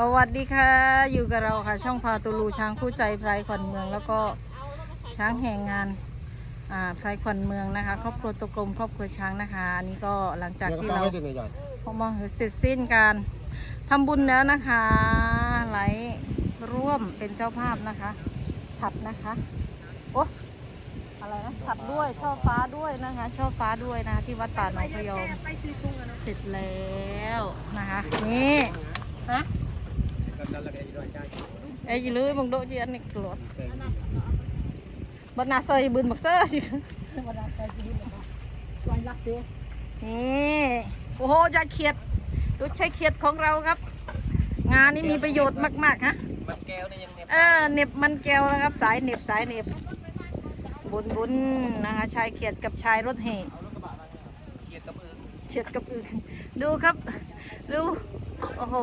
สวัสดีค่ะ อยู่กับเราค่ะ ช่องพาตูลูช้างคู่ใจไพรขวัญเมืองแล้วก็ช้างแห่งงานอ่าไพรขวัญเมืองนะคะ ครอบครัวตวกลมครอบครัวช้างนะคะอันนี่ก็หลังจากที่เราพอมองเห็นเสร็จสิ้นการทำบุญแล้วนะคะไหลร่วมเป็นเจ้าภาพนะคะ ฉัดนะคะโอ้อะไรนะฉัดด้วยช่อฟ้าด้วยนะคะ ช่อฟ้าด้วยนะคะที่วัดป่าหนองพยอมเสร็จแล้วนะคะนี่ฮะ เอ้ยลืมมึงโดจีอันนี้กลดบัดนาใส่บืนบักเซอร์สินี่โอ้โหยาเขียดดูใช้เขียดของเราครับ งานนี้มีประโยชน์มากๆฮะมันแก้วนี่ยังเน็บเออเน็บมันแก้วนะครับ สายเน็บสายเน็บบุญบุญนะคะชายเขียดกับชายรถเห่ เฉียดกับอื่นดูครับ ดู โอ้โห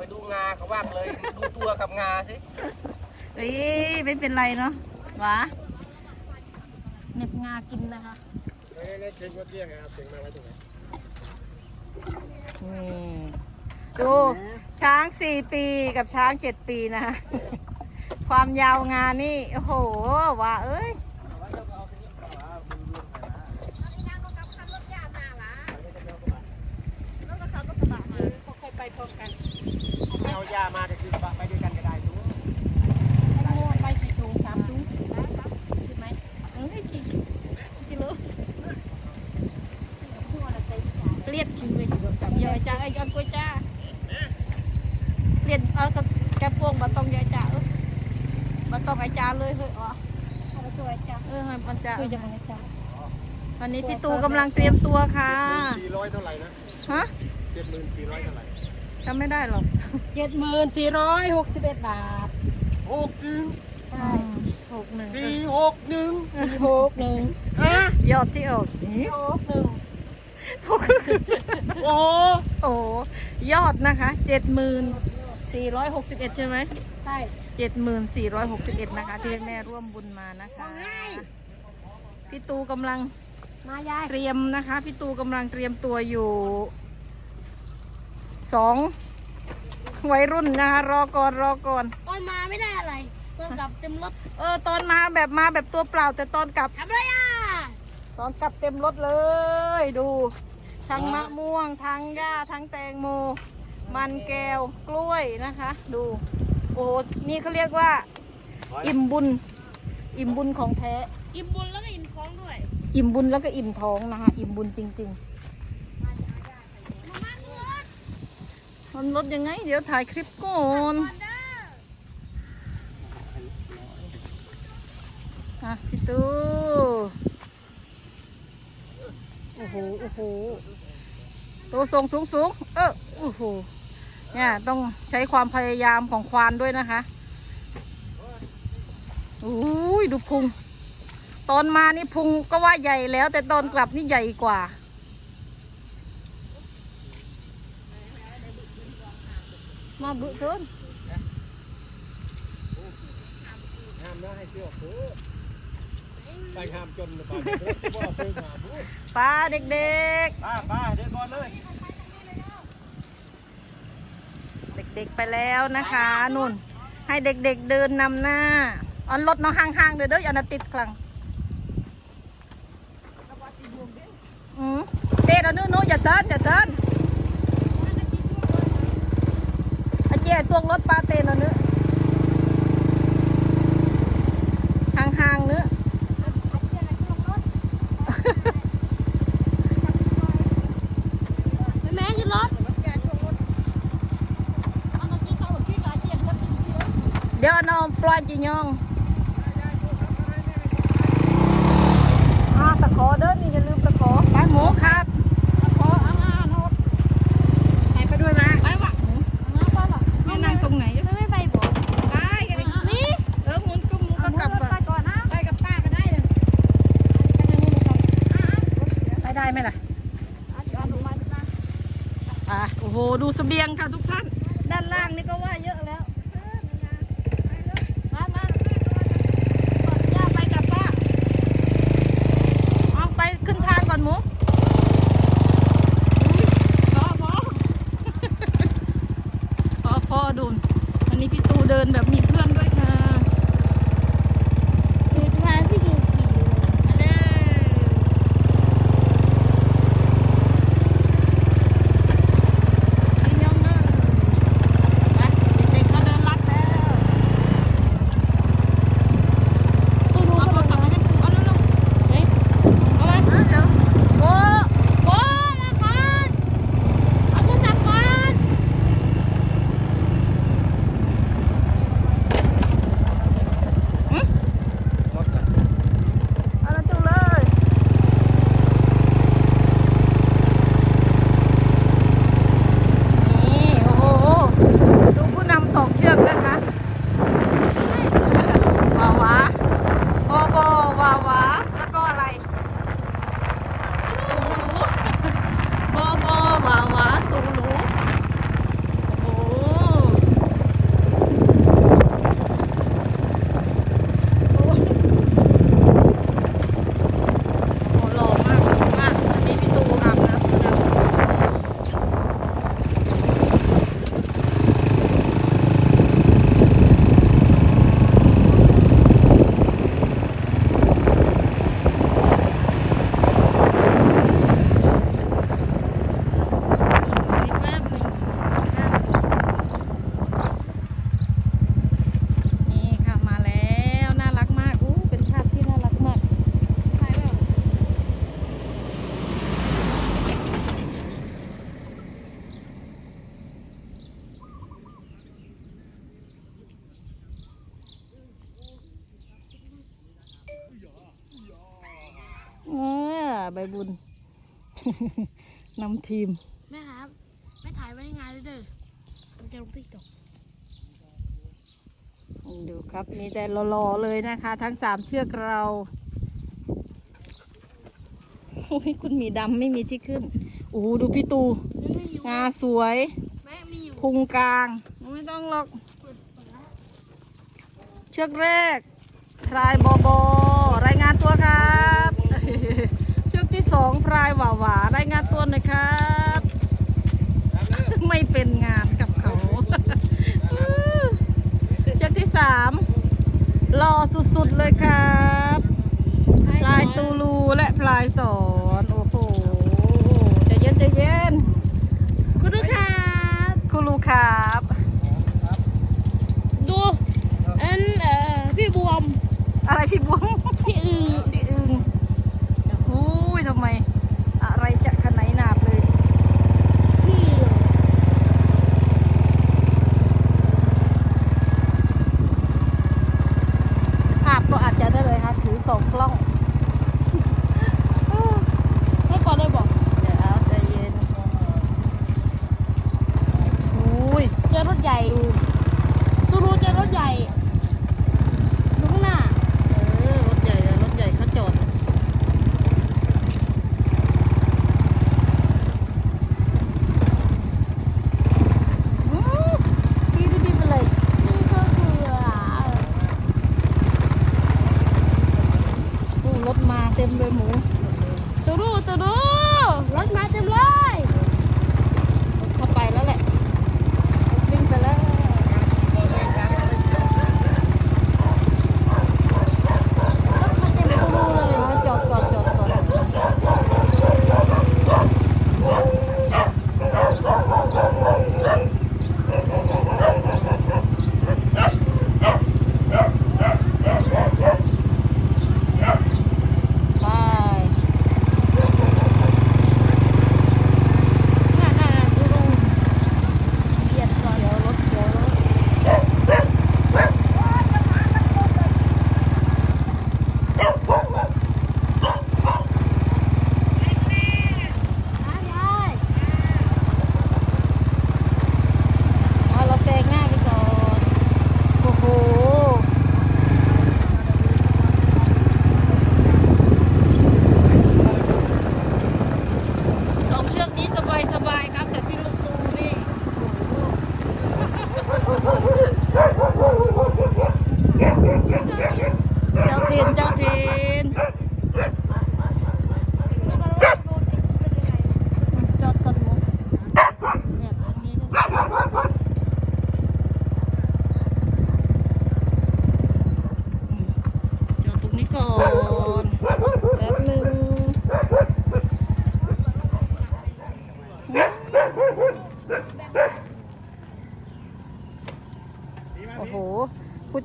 ไปดูงาเขาว่างเลย ดูตัวกับงาสิเอ้ยไม่เป็นไรเนาะหวะเหน็บงากินนะคะเนี่ยเก่งก็เตี้ยไงครับเก่งมาไว้ตรงไหนนี่ดูช้างสี่ปีกับช้างเจ็ดปีนะคะความยาวงานนี่ โอ้โหว่าเอ้ย เอายามาจะคือไปด้วยกันก็ได้ดู ไปกี่ถุงสามถุงใช่ไหมเอ้ยกี่กิโลเปลี่ยนคิวไปอยู่กับกับยายจ้าไอ้ยอนกล้วยจ้าเปลี่ยนเอากับแกพวงบะตองยายจ้าเออบะตองไอ้จ้าเลยเฮ้ยอ๋อ สวย จ้ะเออให้มันจะคือยังไงจ้ะวันนี้พี่ตูกำลังเตรียมตัวค่ะสี่ร้อยเท่าไหร่นะฮะเจ็ดหมื่นสี่ร้อยเท่าไหร่จำไม่ได้หรอกเจ็ดหมื่นสี่ร้อยหกสิบเอ็ดบาทหกหนึ่งใช่หกหนึ่งสี่หกหนึ่งสี่หกหนึ่งยอดที่ออกสี่หกหนึ่งโอ้โหโอ้ยอดนะคะเจ็ดหมื่นสี่ร้อยหกสิบเอ็ดใช่ไหมใช่เจ็ดหมื่นสี่ร้อยหกสิบเอ็ดนะคะ ที่แม่ร่วมบุญมานะคะ พี่ตูกำลังมายายเตรียมนะคะพี่ตูกำลังเตรียมตัวอยู่สองวัยรุ่นนะคะ รอก่อนรอก่อนตอนมาไม่ได้อะไรตัวกลับเต็มรถเออตอนมาแบบมาแบบตัวเปล่า แต่ตอนกลับทำอะไรอะตอนกลับเต็มรถเลย ดู ทั้งมะม่วงทั้งหญ้าทั้งแตงโม มันแก้วกล้วยนะคะ ดูโอ้โหนี่เขาเรียกว่า อิ่มบุญ อิ่มบุญของแท้ อิ่มบุญแล้วก็อิ่มท้องด้วย อิ่มบุญแล้วก็อิ่มท้องนะคะ อิ่มบุญจริงๆมันรถยังไง เดี๋ยวถ่ายคลิปก่อนอะพี่ตูโอ้โห โอ้โห ตัวทรงสูงสูงๆเออโอ้โห เนี่ยต้องใช้ความพยายามของควานด้วยนะคะอุ้ยดูพุง ตอนมานี่พุงก็ว่าใหญ่แล้ว แต่ตอนกลับนี่ใหญ่กว่า มาบึเกินห้ามนะให้เที่ยวเพื่อไปห้ามจนนะป้าว่าเพิ่งหาบุป้าเด็กป้าป้าเดี๋ยวก่อนเลย ๆ เด็กๆไปแล้วนะคะนุ่น ให้เด็กๆเดินนำหน้าเอันรถเนาะห่างๆเด้อเด้ออย่านาติดกลังอืมเต้เราเนื้อนู้อย่าเต้นอย่าเต้นอาเจ้ตวงรถปลาเต้เราเนื้อห่างๆเนื้อ แม่ยืนรถ เดี๋ยวน้อง ปล่อยจียองอ่าตะขอเด้อนี่อย่าลืมตะขอไปหมูครับขอเอางานรถใส่ไปด้วยนะไปวะมาป้าหรอแม่นั่งตรงไหนไม่ไม่ไปบอกไปกันดินี่เออหมุนก็หมุนก็กลับไปอะก่อนนะไปกับป้าก็ได้เลยไปได้ไหมล่ะอะโอ้โหดูเสบียงค่ะทุกท่านด้านล่างนี่ก็ว่าเยอะ เดินแบบมี นำทีม แม่ครับแม่ถ่ายไว้ในงานเลยเด้อมันจะลงติ๊กตอกดูครับ มีแต่รอๆเลยนะคะ ทั้งสามเชือกเราโอ้ยคุณมีดำไม่มีที่ขึ้นโอ้ดูพี่ตู งาสวยพุงกลาง ไม่ต้องหรอก เชือกแรกพรายโบโบรายงานตัวครับ นะครับ ไม่เป็นงานกับเขาเชือกที่สามรอสุดๆเลยครับพลายตูรูและพลายสอน โอ้โหใจเย็นใจเย็นคุณลูกครับคุณลูกครับ ดูอันพี่บวม อะไรพี่บวม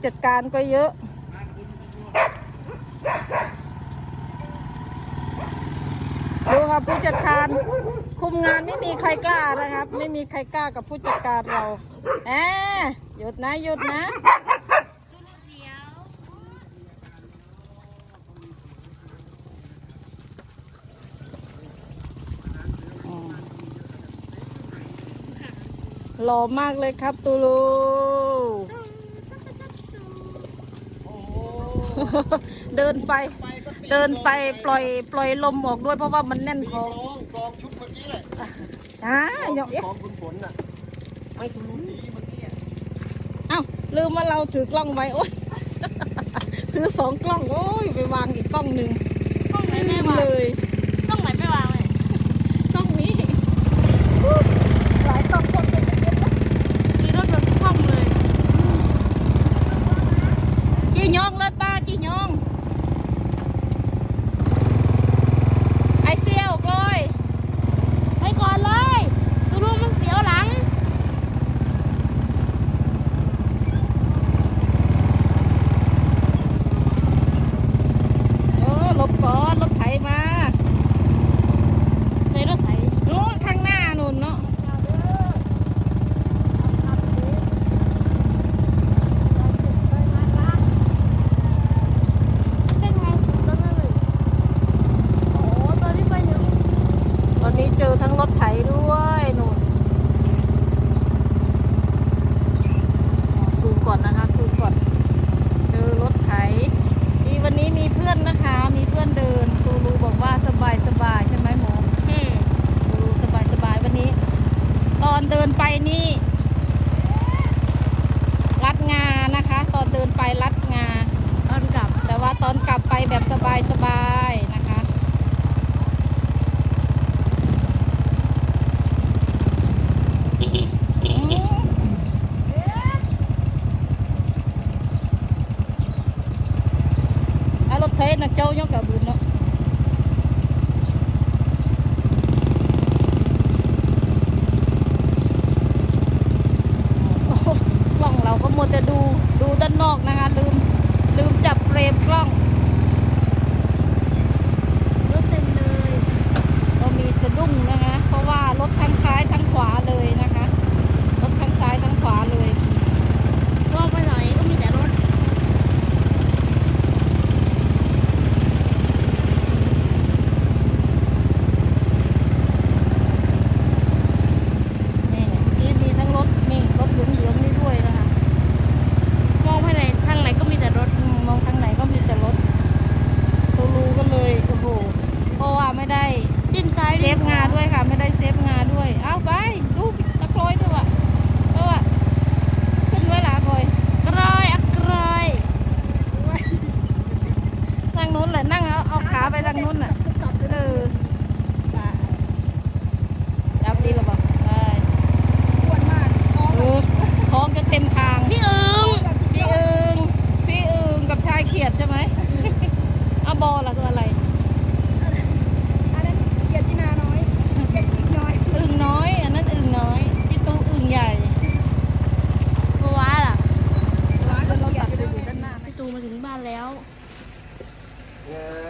จัดการก็เยอะ ดูครับผู้จัดการคุมงานไม่มีใครกล้านะครับ ไม่มีใครกล้ากับผู้จัดการเราแอบหยุดนะหยุดนะหล่อมากเลยครับตูลู เดินไป เดินไปปล่อยปล่อยลมออกด้วยเพราะว่ามันแน่นคอกองกองชุดเมื่อกี้แหละอ่าเดี๋ยวเอ๊ะกองคุณฝนน่ะไม่คุณรู้ดีเมื่อกี้อะเอ้าลืมว่าเราถือกล้องไว้โอ๊ยถือสองกล้องโอ้ยไปวางอีกกล้องหนึ่งต้องไหนไม่ลืมวางเลย ต้องไหนไม่วางเลย กล้องนี้หลายกล้องคนจะเก็บนะ มีรถแบบคว่ำเลย จียองเลยป้าจียองไอเซียวกลอย ไปก่อนเลยดูดูมันเสียวหลัง เออหลบก่อนรถไถมา ในรถไถ นู้นข้างหน้านู่นเนาะ เป็นไงรถเลยโอ้ตอนนี้ไปหนึ่ง ตอนนี้เจอทั้งรถไถด้วยนู่นอ๋อซูมก่อนนะคะซูมก่อน เจอรถไถมีวันนี้มีเพื่อนนะคะ มีเพื่อนเดินตูรูบอกว่าสบายสบายใช่ไหมหมอ อืม ตูรูสบายสบายวันนี้ ตอนเดินไปนี่ รัดงานะคะ ตอนเดินไปรัดงา ตอนกลับ แต่ว่าตอนกลับไปแบบสบายสบายๆนะคะ อืมอารถ เจ้ายกกับบุญเนาะโอ้โหกล้องเราก็มัวแต่ดูดูด้านนอกนะคะ ลืม ลืมจับเฟรมกล้อง รถเต็มเลย ก็มีสะดุ้งนะคะ เพราะว่ารถทั้งซ้ายทั้งขวาเลยนะคะ รถทั้งซ้ายทั้งขวาเลย มองไปไหนก็มีแต่รถ นี่นี่มีทั้งรถนี่รถเหลืองๆนี่ด้วยนะคะ มองไปไหนทางไหนก็มีแต่รถ อืมมองทางไหนก็มีแต่รถตัวรูก็เลยโอ้โหเพราะว่าไม่ได้ ดิ้นซ้าย เซ ฟงาด้วยค่ะ ไม่ได้เซฟงาด้วย เอาไปดูตะโกรยด้วยว่ะเพราะว่าขึ้นไว้หลากอยกรอยอักกรอยนั่งนู้นแหละนั่งเอาเอาขาไปทางนู้นน่ะเออจับดีหรือเปล่าได้เออท้องจะเต็มทาง พี่เอิงพี่อึงพี่อึงกับชายเขียดใช่ไหมเอาบอล่ะตัวอะไร อันนั้นเขียดจินาน้อยเขียดจิกน้อย อึง น้อย อันนั้นอึงน้อยพี่ตู้อึงใหญ่ตัวว้าล่ะร้านเดี๋ก็ยวเราเขียตัดดอยู่ไปด้านอยู่หน้าด้านหน้าพี่ตูมาถึงบ้านแล้วเออ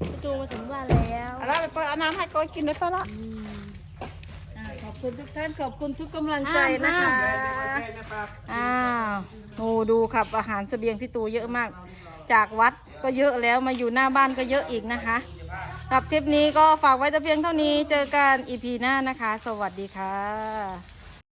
พี่ตูมาถึงบ้านแล้ว เอาละไปเปิดเอาน้ำให้ก้อยกินด้วยเถอะละอ่าขอบ คุณทุกท่านขอบคุณทุกกำลังใจนะคะ อ้าวโอ้ดูครับอาหารเสบียงพี่ตูเยอะมาก จากวัดก็เยอะแล้วมาอยู่หน้าบ้านก็เยอะอีกนะคะสำหรับคลิปนี้ก็ฝากไว้แต่เพียงเท่านี้ เจอกันอีพีหน้านะคะ สวัสดีค่ะ